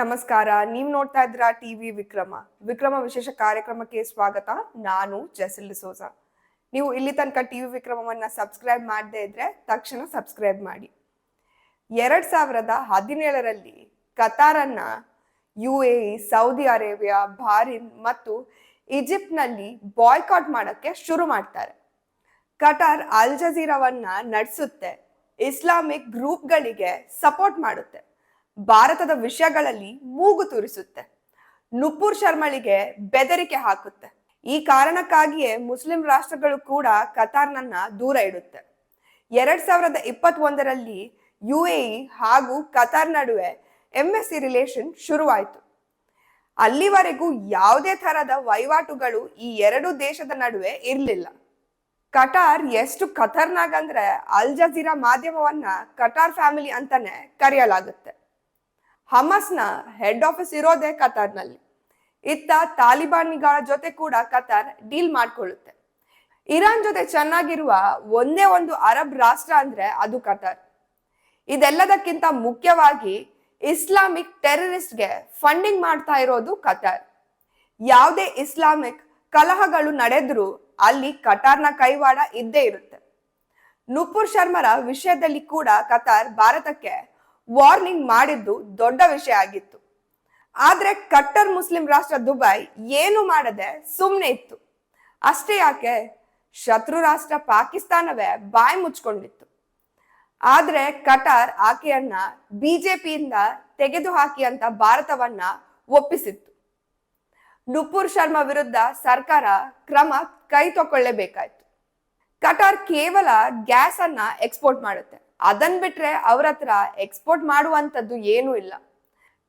ನಮಸ್ಕಾರ. ನೀವು ನೋಡ್ತಾ ಇದ್ರ ಟಿವಿ ವಿಕ್ರಮ. ವಿಕ್ರಮ ವಿಶೇಷ ಕಾರ್ಯಕ್ರಮಕ್ಕೆ ಸ್ವಾಗತ. ನಾನು ಜೆಸಿಲ್ ಡಿಸೋಜ. ನೀವು ಇಲ್ಲಿ ತನಕ ಟಿವಿ ವಿಕ್ರಮವನ್ನ ಸಬ್ಸ್ಕ್ರೈಬ್ ಮಾಡದೇ ಇದ್ರೆ ತಕ್ಷಣ ಸಬ್ಸ್ಕ್ರೈಬ್ ಮಾಡಿ. ಎರಡ್ ಸಾವಿರದ ಹದಿನೇಳರಲ್ಲಿ ಕತಾರನ್ನ U A Saudi Arabia Bahrain ಮತ್ತು ಈಜಿಪ್ಟ್ನಲ್ಲಿ ಬಾಯ್ಕಾಟ್ ಮಾಡಕ್ಕೆ ಶುರು ಮಾಡ್ತಾರೆ. ಕಟಾರ್ ಅಲ್ ಜಜೀರಾವನ್ನ ನಡೆಸುತ್ತೆ. ಇಸ್ಲಾಮಿಕ್ ಗ್ರೂಪ್ಗಳಿಗೆ ಸಪೋರ್ಟ್ ಮಾಡುತ್ತೆ. ಭಾರತದ ವಿಷಯಗಳಲ್ಲಿ ಮೂಗು ತೂರಿಸುತ್ತೆ. ನುಪುರ್ ಶರ್ಮಳಿಗೆ ಬೆದರಿಕೆ ಹಾಕುತ್ತೆ. ಈ ಕಾರಣಕ್ಕಾಗಿಯೇ ಮುಸ್ಲಿಂ ರಾಷ್ಟ್ರಗಳು ಕೂಡ ಕತಾರ್ನನ್ನ ದೂರ ಇಡುತ್ತೆ. ಎರಡ್ ಸಾವಿರದ ಇಪ್ಪತ್ತೊಂದರಲ್ಲಿ ಯು ಎ ಹಾಗೂ ಕತಾರ್ ನಡುವೆ ಎಂ ಎಸ್ ಸಿ ರಿಲೇಷನ್ ಶುರುವಾಯಿತು. ಅಲ್ಲಿವರೆಗೂ ಯಾವುದೇ ತರದ ವಹಿವಾಟುಗಳು ಈ ಎರಡು ದೇಶದ ನಡುವೆ ಇರಲಿಲ್ಲ. ಕಟಾರ್ ಎಷ್ಟು ಖತರ್ನಾಗ್ ಅಂದ್ರೆ ಅಲ್ ಜಜೀರಾ ಮಾಧ್ಯಮವನ್ನ ಕಟಾರ್ ಫ್ಯಾಮಿಲಿ ಅಂತಾನೆ ಕರೆಯಲಾಗುತ್ತೆ. ಹಮಸ್ನ ಹೆಡ್ ಆಫೀಸ್ ಇರೋದೇ ಕತಾರ್ನಲ್ಲಿ. ಇತ್ತ ತಾಲಿಬಾನಿಗಳ ಜೊತೆ ಕೂಡ ಕತಾರ್ ಡೀಲ್ ಮಾಡ್ಕೊಳ್ಳುತ್ತೆ. ಇರಾನ್ ಜೊತೆ ಚೆನ್ನಾಗಿರುವ ಒಂದೇ ಒಂದು ಅರಬ್ ರಾಷ್ಟ್ರ ಅಂದ್ರೆ ಅದು ಕತಾರ್. ಇದೆಲ್ಲದಕ್ಕಿಂತ ಮುಖ್ಯವಾಗಿ ಇಸ್ಲಾಮಿಕ್ ಟೆರರಿಸ್ಟ್ಗೆ ಫಂಡಿಂಗ್ ಮಾಡ್ತಾ ಇರೋದು ಕತಾರ್. ಯಾವುದೇ ಇಸ್ಲಾಮಿಕ್ ಕಲಹಗಳು ನಡೆದ್ರೂ ಅಲ್ಲಿ ಕತಾರ್ನ ಕೈವಾಡ ಇದ್ದೇ ಇರುತ್ತೆ. ನುಪುರ್ ಶರ್ಮರ ವಿಷಯದಲ್ಲಿ ಕೂಡ ಕತಾರ್ ಭಾರತಕ್ಕೆ ವಾರ್ನಿಂಗ್ ಮಾಡಿದ್ದು ದೊಡ್ಡ ವಿಷಯ ಆಗಿತ್ತು. ಆದ್ರೆ ಕಟ್ಟರ್ ಮುಸ್ಲಿಂ ರಾಷ್ಟ್ರ ದುಬೈ ಏನು ಮಾಡದೆ ಸುಮ್ಮನೆ ಇತ್ತು. ಅಷ್ಟೇ ಯಾಕೆ? ಶತ್ರು ರಾಷ್ಟ್ರ ಪಾಕಿಸ್ತಾನವೇ ಬಾಯಿ ಮುಚ್ಕೊಂಡಿತ್ತು. ಆದ್ರೆ ಕಟಾರ್ ಆಕೆಯನ್ನ ಬಿಜೆಪಿಯಿಂದ ತೆಗೆದುಹಾಕಿ ಅಂತ ಭಾರತವನ್ನ ಒಪ್ಪಿಸಿತ್ತು. ನುಪುರ್ ಶರ್ಮಾ ವಿರುದ್ಧ ಸರ್ಕಾರ ಕ್ರಮ ಕೈ ತಕೊಳ್ಳೇಬೇಕಾಯ್ತು ಕಟಾರ್ ಕೇವಲ ಗ್ಯಾಸ್ ಅನ್ನ ಎಕ್ಸ್ಪೋರ್ಟ್ ಮಾಡುತ್ತೆ. ಅದನ್ ಬಿಟ್ರೆ ಅವ್ರ ಹತ್ರ ಎಕ್ಸ್ಪೋರ್ಟ್ ಮಾಡುವಂತದ್ದು ಏನೂ ಇಲ್ಲ.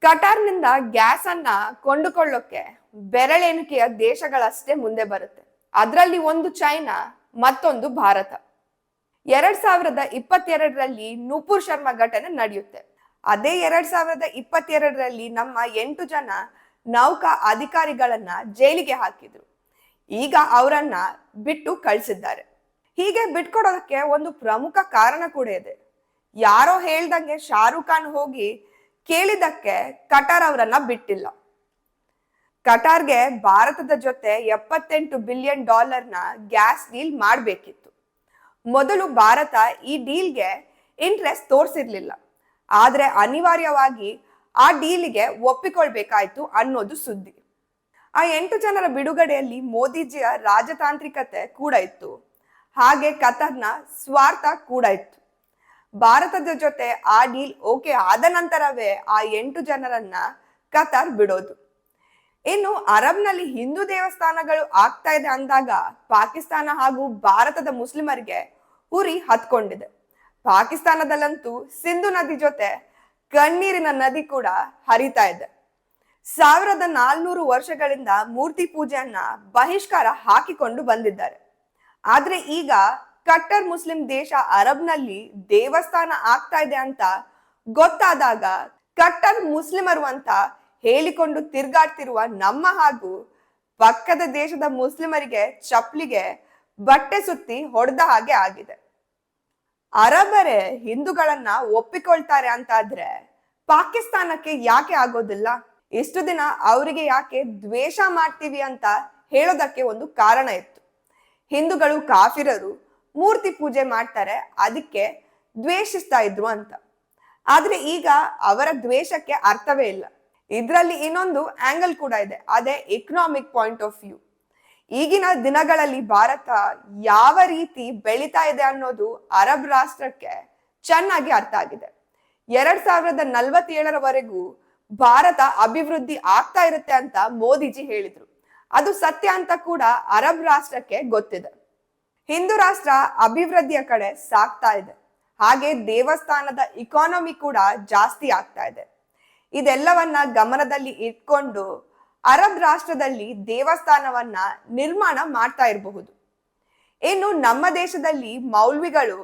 ಕಟಾರ್ನಿಂದ ಗ್ಯಾಸ್ ಅನ್ನ ಕೊಂಡುಕೊಳ್ಳೋಕೆ ಬೆರಳೆಣಿಕೆಯ ದೇಶಗಳಷ್ಟೇ ಮುಂದೆ ಬರುತ್ತೆ. ಅದರಲ್ಲಿ ಒಂದು ಚೈನಾ, ಮತ್ತೊಂದು ಭಾರತ. ಎರಡ್ ಸಾವಿರದ ಇಪ್ಪತ್ತೆರಡರಲ್ಲಿ ನೂಪುರ್ ಶರ್ಮಾ ಘಟನೆ ನಡೆಯುತ್ತೆ. ಅದೇ ಎರಡ್ ಸಾವಿರದ ಇಪ್ಪತ್ತೆರಡರಲ್ಲಿ ನಮ್ಮ ಎಂಟು ಜನ ನೌಕಾ ಅಧಿಕಾರಿಗಳನ್ನ ಜೈಲಿಗೆ ಹಾಕಿದ್ರು. ಈಗ ಅವರನ್ನ ಬಿಟ್ಟು ಕಳಿಸಿದ್ದಾರೆ. ಹೀಗೆ ಬಿಟ್ಕೊಡೋದಕ್ಕೆ ಒಂದು ಪ್ರಮುಖ ಕಾರಣ ಕೂಡ ಇದೆ. ಯಾರೋ ಹೇಳ್ದಂಗೆ ಶಾರುಖ್ ಖಾನ್ ಹೋಗಿ ಕೇಳಿದಕ್ಕೆ ಕಟಾರ್ ಅವರನ್ನ ಬಿಟ್ಟಿಲ್ಲ. ಕಟಾರ್ಗೆ ಭಾರತದ ಜೊತೆ ಎಪ್ಪತ್ತೆಂಟು ಬಿಲಿಯನ್ ಡಾಲರ್ನ ಗ್ಯಾಸ್ ಡೀಲ್ ಮಾಡಬೇಕಿತ್ತು. ಮೊದಲು ಭಾರತ ಈ ಡೀಲ್ಗೆ ಇಂಟ್ರೆಸ್ಟ್ ತೋರಿಸಿರ್ಲಿಲ್ಲ. ಆದರೆ ಅನಿವಾರ್ಯವಾಗಿ ಆ ಡೀಲ್ಗೆ ಒಪ್ಪಿಕೊಳ್ಬೇಕಾಯ್ತು ಅನ್ನೋದು ಸುದ್ದಿ. ಆ ಎಂಟು ಜನರ ಬಿಡುಗಡೆಯಲ್ಲಿ ಮೋದಿಜಿಯ ರಾಜತಾಂತ್ರಿಕತೆ ಕೂಡ ಇತ್ತು. ಹಾಗೆ ಕತರ್ನ ಸ್ವಾರ್ಥ ಕೂಡ ಇತ್ತು. ಭಾರತದ ಜೊತೆ ಆ ಡೀಲ್ ಓಕೆ ಆದ ನಂತರವೇ ಆ ಎಂಟು ಜನರನ್ನ ಕತಾರ್ ಬಿಡೋದು. ಇನ್ನು ಅರಬ್ನಲ್ಲಿ ಹಿಂದೂ ದೇವಸ್ಥಾನಗಳು ಆಗ್ತಾ ಇದೆ ಅಂದಾಗ ಪಾಕಿಸ್ತಾನ ಹಾಗೂ ಭಾರತದ ಮುಸ್ಲಿಮರಿಗೆ ಉರಿ ಹತ್ಕೊಂಡಿದೆ. ಪಾಕಿಸ್ತಾನದಲ್ಲಂತೂ ಸಿಂಧು ನದಿ ಜೊತೆ ಕಣ್ಣೀರಿನ ನದಿ ಕೂಡ ಹರಿತಾ ಇದೆ. ಸಾವಿರದ ನಾಲ್ನೂರು ವರ್ಷಗಳಿಂದ ಮೂರ್ತಿ ಪೂಜೆಯನ್ನ ಬಹಿಷ್ಕಾರ ಹಾಕಿಕೊಂಡು ಬಂದಿದ್ದಾರೆ. ಆದ್ರೆ ಈಗ ಕಟ್ಟರ್ ಮುಸ್ಲಿಂ ದೇಶ ಅರಬ್ನಲ್ಲಿ ದೇವಸ್ಥಾನ ಆಗ್ತಾ ಇದೆ ಅಂತ ಗೊತ್ತಾದಾಗ ಕಟ್ಟರ್ ಮುಸ್ಲಿಮರು ಅಂತ ಹೇಳಿಕೊಂಡು ತಿರ್ಗಾಡ್ತಿರುವ ನಮ್ಮ ಹಾಗೂ ಪಕ್ಕದ ದೇಶದ ಮುಸ್ಲಿಮರಿಗೆ ಚಪ್ಲಿಗೆ ಬಟ್ಟೆ ಸುತ್ತಿ ಹೊಡೆದ ಹಾಗೆ ಆಗಿದೆ. ಅರಬರೇ ಹಿಂದೂಗಳನ್ನ ಒಪ್ಪಿಕೊಳ್ತಾರೆ ಅಂತಾದ್ರೆ ಪಾಕಿಸ್ತಾನಕ್ಕೆ ಯಾಕೆ ಆಗೋದಿಲ್ಲ? ಇಷ್ಟು ದಿನ ಅವರಿಗೆ ಯಾಕೆ ದ್ವೇಷ ಮಾಡ್ತೀವಿ ಅಂತ ಹೇಳೋದಕ್ಕೆ ಒಂದು ಕಾರಣ ಇತ್ತು. ಹಿಂದೂಗಳು ಕಾಫಿರರು ಮೂರ್ತಿ ಪೂಜೆ ಮಾಡ್ತಾರೆ, ಅದಕ್ಕೆ ದ್ವೇಷಿಸ್ತಾ ಇದ್ರು ಅಂತ. ಆದ್ರೆ ಈಗ ಅವರ ದ್ವೇಷಕ್ಕೆ ಅರ್ಥವೇ ಇಲ್ಲ. ಇದರಲ್ಲಿ ಇನ್ನೊಂದು ಆಂಗಲ್ ಕೂಡ ಇದೆ, ಅದೇ ಎಕನಾಮಿಕ್ ಪಾಯಿಂಟ್ ಆಫ್ ವ್ಯೂ ಈಗಿನ ದಿನಗಳಲ್ಲಿ ಭಾರತ ಯಾವ ರೀತಿ ಬೆಳೀತಾ ಇದೆ ಅನ್ನೋದು ಅರಬ್ ರಾಷ್ಟ್ರಕ್ಕೆ ಚೆನ್ನಾಗಿ ಅರ್ಥ ಆಗಿದೆ. ಎರಡ್ ಸಾವಿರದ ನಲ್ವತ್ತೇಳರವರೆಗೂ ಭಾರತ ಅಭಿವೃದ್ಧಿ ಆಗ್ತಾ ಇರುತ್ತೆ ಅಂತ ಮೋದಿಜಿ ಹೇಳಿದ್ರು. ಅದು ಸತ್ಯ ಅಂತ ಕೂಡ ಅರಬ್ ರಾಷ್ಟ್ರಕ್ಕೆ ಗೊತ್ತಿದೆ. ಹಿಂದೂ ರಾಷ್ಟ್ರ ಅಭಿವೃದ್ಧಿಯ ಕಡೆ ಸಾಗ್ತಾ ಇದೆ. ಹಾಗೆ ದೇವಸ್ಥಾನದ ಇಕಾನಮಿ ಕೂಡ ಜಾಸ್ತಿ ಆಗ್ತಾ ಇದೆ. ಇದೆಲ್ಲವನ್ನ ಗಮನದಲ್ಲಿ ಇಟ್ಕೊಂಡು ಅರಬ್ ರಾಷ್ಟ್ರದಲ್ಲಿ ದೇವಸ್ಥಾನವನ್ನ ನಿರ್ಮಾಣ ಮಾಡ್ತಾ ಇರಬಹುದು. ಇನ್ನು ನಮ್ಮ ದೇಶದಲ್ಲಿ ಮೌಲ್ವಿಗಳು,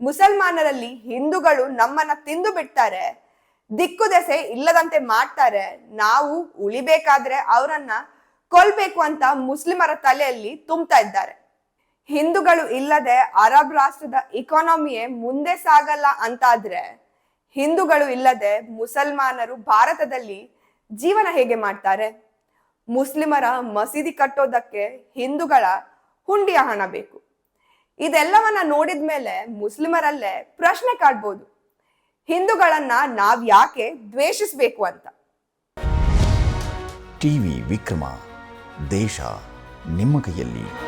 ಮುಸಲ್ಮಾನರಲ್ಲಿ ಹಿಂದೂಗಳು ನಮ್ಮನ್ನ ತಿಂದು ಬಿಡ್ತಾರೆ, ದಿಕ್ಕು ದೆಸೆ ಇಲ್ಲದಂತೆ ಮಾಡ್ತಾರೆ, ನಾವು ಉಳಿಬೇಕಾದ್ರೆ ಅವರನ್ನ ಕೊಲ್ಬೇಕು ಅಂತ ಮುಸ್ಲಿಮರ ತಲೆಯಲ್ಲಿ ತುಂಬ್ತಾ ಇದ್ದಾರೆ. ಹಿಂದೂಗಳು ಇಲ್ಲದೆ ಅರಬ್ ರಾಷ್ಟ್ರದ ಇಕಾನಮಿಯೇ ಮುಂದೆ ಸಾಗಲ್ಲ ಅಂತಾದ್ರೆ ಹಿಂದೂಗಳು ಇಲ್ಲದೆ ಮುಸಲ್ಮಾನರು ಭಾರತದಲ್ಲಿ ಜೀವನ ಹೇಗೆ ಮಾಡ್ತಾರೆ? ಮುಸ್ಲಿಮರ ಮಸೀದಿ ಕಟ್ಟೋದಕ್ಕೆ ಹಿಂದೂಗಳ ಹುಂಡಿಯ ಹಣ ಬೇಕು. ಇದೆಲ್ಲವನ್ನ ನೋಡಿದ ಮೇಲೆ ಮುಸ್ಲಿಮರಲ್ಲೇ ಪ್ರಶ್ನೆ ಕಾಡ್ಬೋದು. ಹಿಂದೂಗಳನ್ನ ನಾವ್ ಯಾಕೆ ದ್ವೇಷಿಸ್ಬೇಕು ಅಂತ? ಟಿವಿ ವಿಕ್ರಮ, ದೇಶ ನಿಮ್ಮ ಕೈಯಲ್ಲಿ.